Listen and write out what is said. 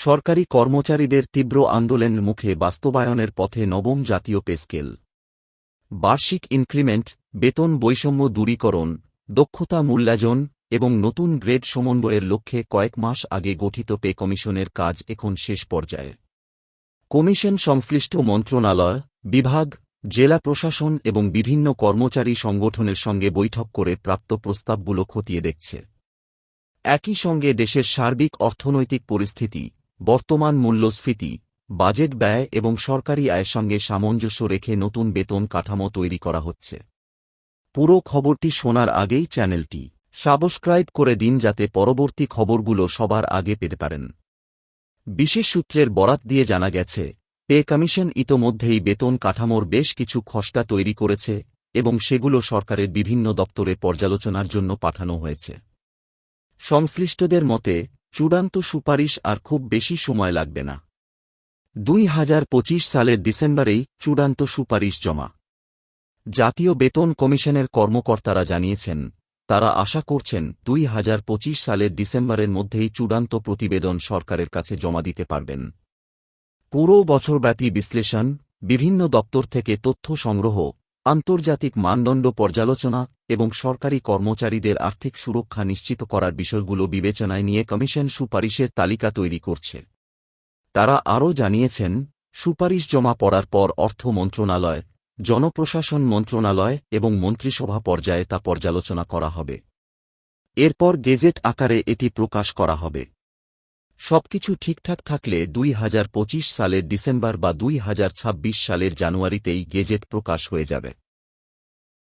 সরকারি কর্মচারীদের তীব্র আন্দোলনের মুখে বাস্তবায়নের পথে নবম জাতীয় পেস্কেল বার্ষিক ইনক্রিমেন্ট, বেতন বৈষম্য দূরীকরণ, দক্ষতা মূল্যায়ন এবং নতুন গ্রেড সমন্বয়ের লক্ষ্যে কয়েক মাস আগে গঠিত পে কমিশনের কাজ এখন শেষ পর্যায়ে। কমিশন সংশ্লিষ্ট মন্ত্রণালয়, বিভাগ, জেলা প্রশাসন এবং বিভিন্ন কর্মচারী সংগঠনের সঙ্গে বৈঠক করে প্রাপ্ত প্রস্তাবগুলো খতিয়ে দেখছে। একই সঙ্গে দেশের সার্বিক অর্থনৈতিক পরিস্থিতি বর্তমান মূল্যস্ফীতি, বাজেট ব্যয় এবং সরকারি আয়ের সঙ্গে সামঞ্জস্য রেখে নতুন বেতন কাঠামো তৈরি করা হচ্ছে। পুরো খবরটি শোনার আগেই চ্যানেলটি সাবস্ক্রাইব করে দিন যাতে পরবর্তী খবরগুলো সবার আগে পেতে পারেন। বিশেষ সূত্রের বরাত দিয়ে জানা গেছে, পে কমিশন ইতোমধ্যেই বেতন কাঠামোর বেশ কিছু খসড়া তৈরি করেছে এবং সেগুলো সরকারের বিভিন্ন দপ্তরে পর্যালোচনার জন্য পাঠানো হয়েছে। সংশ্লিষ্টদের মতে চূড়ান্ত সুপারিশ আর খুব বেশি সময় লাগবে না। দুই হাজার পঁচিশ সালের ডিসেম্বরেই চূড়ান্ত সুপারিশ জমা। জাতীয় বেতন কমিশনের কর্মকর্তারা জানিয়েছেন, তারা আশা করছেন দুই হাজার পঁচিশ সালের ডিসেম্বরের মধ্যেই চূড়ান্ত প্রতিবেদন সরকারের কাছে জমা দিতে পারবেন। পুরো বছরব্যাপী বিশ্লেষণ, বিভিন্ন দপ্তর থেকে তথ্য সংগ্রহ আন্তর্জাতিক মানদণ্ড পর্যালোচনা এবং সরকারি কর্মচারীদের আর্থিক সুরক্ষা নিশ্চিত করার বিষয়গুলো বিবেচনায় নিয়ে কমিশন সুপারিশের তালিকা তৈরি করছে। তারা আরও জানিয়েছেন, সুপারিশ জমা পড়ার পর অর্থ মন্ত্রণালয়, জনপ্রশাসন মন্ত্রণালয় এবং মন্ত্রিসভা পর্যায়ে তা পর্যালোচনা করা হবে। এরপর গেজেট আকারে এটি প্রকাশ করা হবে। সবকিছু ঠিকঠাক থাকলে দুই হাজার পঁচিশ সালের ডিসেম্বর বা দুই সালের জানুয়ারিতেই গেজেট প্রকাশ হয়ে যাবে।